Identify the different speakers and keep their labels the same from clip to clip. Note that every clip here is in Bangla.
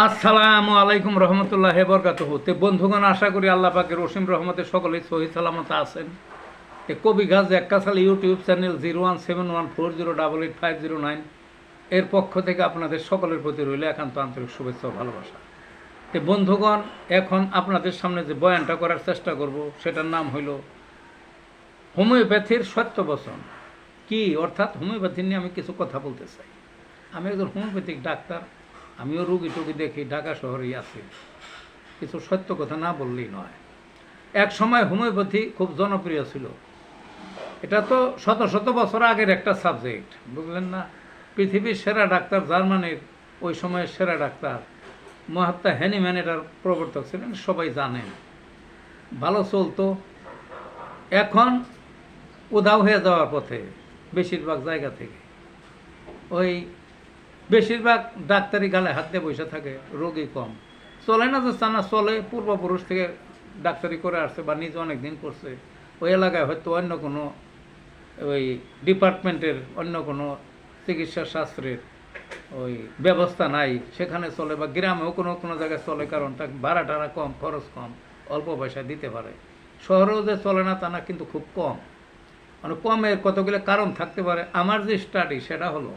Speaker 1: আসসালামু আলাইকুম রহমতুল্লাহ বরকাত তে বন্ধুগণ, আশা করি আল্লাহ পাকের রসিম রহমতে সকলেই সহি সালামত আছেন। এ কবি গাছ একাশাল YouTube channel zero one seven one four zero double eight five zero nine এর পক্ষ থেকে আপনাদের সকলের প্রতি রইল একান্ত আন্তরিক শুভেচ্ছা ও ভালোবাসা। তে বন্ধুগণ, এখন আপনাদের সামনে যে বয়ানটা করার চেষ্টা করব, সেটার নাম হইল হোমিওপ্যাথির সত্য বচন। কি? অর্থাৎ হোমিওপ্যাথি নিয়ে আমি কিছু কথা বলতে চাই। আমি একজন হোমিওপ্যাথিক ডাক্তার। আমিও রুগী টুগী দেখি, ঢাকা শহরেই আছি। কিছু সত্য কথা না বললেই নয়। এক সময় হোমিওপ্যাথি খুব জনপ্রিয় ছিল। এটা তো শত শত বছর আগের একটা সাবজেক্ট, বুঝলেন না? পৃথিবীর সেরা ডাক্তার জার্মানির ওই সময়ের সেরা ডাক্তার মহাত্মা হ্যানিম্যান এটার প্রবর্তক ছিলেন, সবাই জানেন। ভালো চলতো। এখন উধাও হয়ে যাওয়ার পথে, বেশিরভাগ জায়গা থেকে। ওই বেশিরভাগ ডাক্তারি গালে হাত দিয়ে বসে থাকে, রোগী কম। চলে না যে না চলে পূর্বপুরুষ থেকে ডাক্তারি করে আসছে বা নিজে অনেক দিন করছে। ওই এলাকায় হয়তো অন্য কোনো, ওই ডিপার্টমেন্টের অন্য কোনো চিকিৎসা শাস্ত্রের ওই ব্যবস্থা নাই। সেখানে চলে বা গ্রামেও কোনো কোনো জায়গায় চলে কারণ তার ভাড়া টাড়া কম, খরচ কম, অল্প পয়সা দিতে পারে। শহরেও যে চলে না তা না, কিন্তু খুব কম। মানে কমের কতগুলো কারণ থাকতে পারে? আমার যে স্টাডি সেটা হলো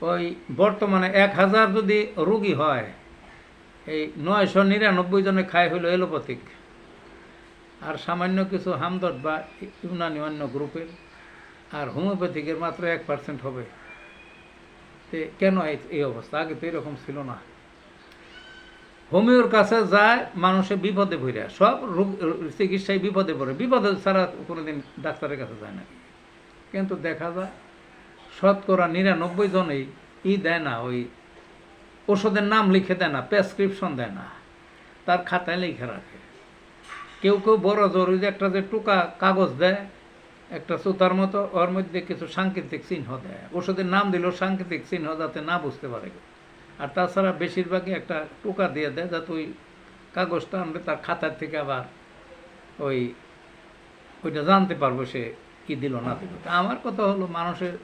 Speaker 1: ওই বর্তমানে এক হাজার যদি রুগী হয়, এই নয়শো নিরানব্বই জনে খায় হইল এলোপ্যাথিক। আর সামান্য কিছু হামদর্দ বা ইউনানি অন্য গ্রুপের, আর হোমিওপ্যাথিকের মাত্র এক পার্সেন্ট হবে। তে কেন এই- অবস্থা? আগে তো এরকম ছিল না। হোমিওর কাছে যায়, মানুষে বিপদে পড়ে। সব রোগ, চিকিৎসায় বিপদে পড়ে। বিপদে ছাড়া কোনোদিন ডাক্তারের কাছে যায় না। কিন্তু দেখা যায় শতকরা নিরানব্বই জনেই ই দেয় না, ওই ওষুধের নাম লিখে দেয় না, প্রেসক্রিপশন দেয় না, তার খাতায় লিখে রাখে। কেউ কেউ বড় জরুরি একটা যে টুকা কাগজ দেয়, একটা সুতার মতো, ওর মধ্যে কিছু সাংকেতিক চিহ্ন দেয়। ওষুধের নাম দিল সাংকেতিক চিহ্ন যাতে না বুঝতে পারে। আর তাছাড়া বেশিরভাগই একটা টুকা দিয়ে দেয়, যাতে ওই কাগজটা আনবে তার খাতার থেকে আবার ওই, ওইটা জানতে পারব সে কী দিল না দিল। আমার কথা হলো, মানুষের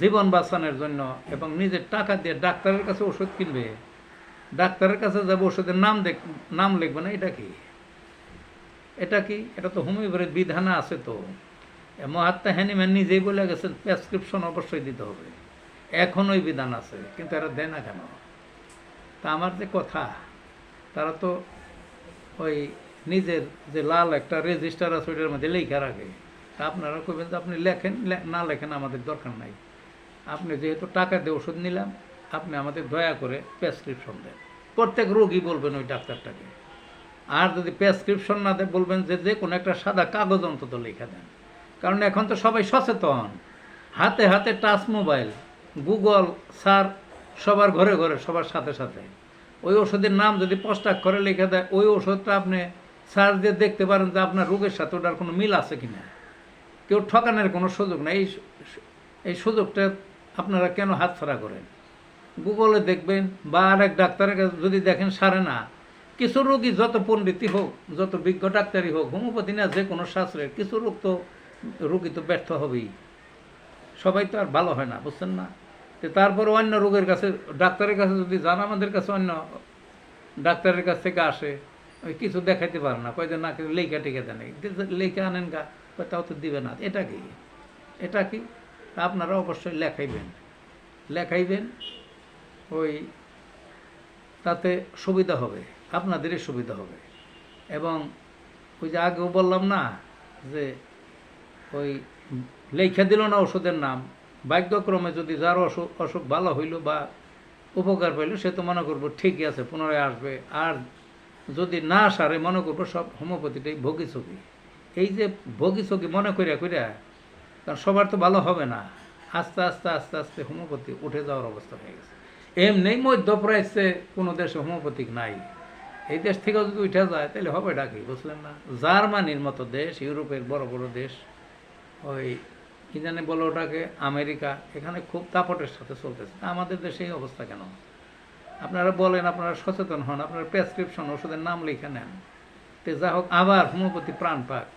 Speaker 1: জীবন বাঁচানোর জন্য এবং নিজের টাকা দিয়ে ডাক্তারের কাছে ওষুধ কিনবে। ডাক্তারের কাছে যাবে, ওষুধের নাম দেখ, নাম লিখবে না, এটা কি? এটা কি? এটা তো হোমিওপ্যাথির বিধানে আছে তো। মহাত্মা হ্যানিম্যান নিজেই বলে গেছেন, প্রেসক্রিপশন অবশ্যই দিতে হবে। এখন ওই বিধান আছে, কিন্তু এরা দেয় না কেন? তা আমার যে কথা, তারা তো ওই নিজের যে লাল একটা রেজিস্টার আছে, ওইটার মধ্যে লেখা রাখে তা আপনারা কইবেন যে আপনি লেখেন না লেখেন আমাদের দরকার নাই। আপনি যেহেতু টাকা দিয়ে ওষুধ নিলাম আপনি আমাদের দয়া করে প্রেসক্রিপশন দেন। প্রত্যেক রোগী বলবেন ওই ডাক্তারটাকে। আর যদি প্রেসক্রিপশন না দেয় বলবেন যে যে কোনো একটা সাদা কাগজ অন্তত লেখা দেন। কারণ এখন তো সবাই সচেতন। হাতে হাতে টাচ মোবাইল গুগল সার সবার ঘরে ঘরে, সবার সাথে সাথে। ওই ওষুধের নাম যদি পোস্টাক্ষরে লিখে দেয়, ওই ওষুধটা আপনি সার্চ দিয়ে দেখতে পারেন যে আপনার রোগের সাথে ওটার কোনো মিল আছে কি না কেউ ঠকানোর কোনো সুযোগ নেই। এই সুযোগটা আপনারা কেন হাতছাড়া করেন? গুগলে দেখবেন বা আর এক ডাক্তারের কাছে যদি দেখেন, সারে না। কিছু রোগী যত পণ্ডিতই হোক, যত বিজ্ঞ ডাক্তারই হোক, হোমিওপ্যাথি না যে কোনো শাস্ত্রের, কিছু রোগ তো, রোগী তো ব্যর্থ হবেই। সবাই তো আর ভালো হয় না, বুঝছেন না? তো তারপরে অন্য রোগের কাছে, ডাক্তারের কাছে যদি যান, আমাদের কাছে অন্য ডাক্তারের কাছ থেকে আসে, ওই কিছু দেখাইতে পারে না। কয় যে, না কিছু লেখা টেখা দেন লেখা আনেন গা তাও তো দিবে না। এটা কি? এটা কি? তা আপনারা অবশ্যই লেখাইবেন। লেখাইবেন, ওই তাতে সুবিধা হবে, আপনাদেরই সুবিধা হবে। এবং ওই যে আগেও বললাম না, যে ওই লেখা দিল না ওষুধের নাম, ভাগ্যক্রমে যদি যার অসুখ অসুখ ভালো হইল বা উপকার পাইল, সে তো মনে করব ঠিকই আছে, পুনরায় আসবে। আর যদি না সারে, মনে করব সব হোমিওপ্যাথিটাই ভোগী ছবি এই যে ভোগী ছবি মনে করিয়া করিয়া কারণ সবার তো ভালো হবে না। আস্তে আস্তে আস্তে আস্তে হোমিওপ্যাথি উঠে যাওয়ার অবস্থা হয়ে গেছে। এমনি মধ্যপ্রাচ্যে কোনো দেশে হোমিওপ্যাথিক নাই। এই দেশ থেকেও যদি উঠে যায়, তাহলে হবে ডাকি বুঝলেন না? জার্মানির মতো দেশ, ইউরোপের বড় বড় দেশ, ওই কি জানে বলে ওটাকে, আমেরিকা, এখানে খুব দাপটের সাথে চলতেছে। আমাদের দেশে এই অবস্থা কেন? আপনারা বলেন, আপনারা সচেতন হন, আপনারা প্রেসক্রিপশন, ওষুধের নাম লিখে নেন। তো যা হোক, আবার হোমিওপ্যাথি প্রাণ পাক।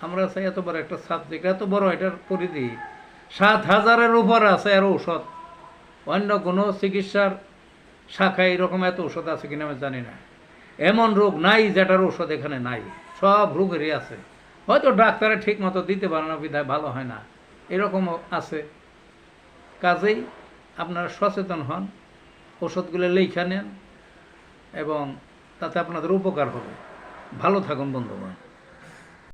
Speaker 1: আমরা চাই এত বড় একটা সাবজেক্ট এত বড় এটার পরিধি। সাত হাজারের উপর আছে আর ঔষধ। অন্য কোনো চিকিৎসার শাখায় এরকম এত ওষুধ আছে কিনা আমি জানি না। এমন রোগ নাই যেটার ওষুধ এখানে নাই। সব রোগেরই আছে। হয়তো ডাক্তারে ঠিক মতো দিতে পারে না, বিধায় ভালো হয় না। এরকমও আছে। কাজেই আপনারা সচেতন হন ওষুধগুলো লেখা নেন এবং তাতে আপনাদের উপকার হবে। ভালো থাকুন, বন্ধুগণ।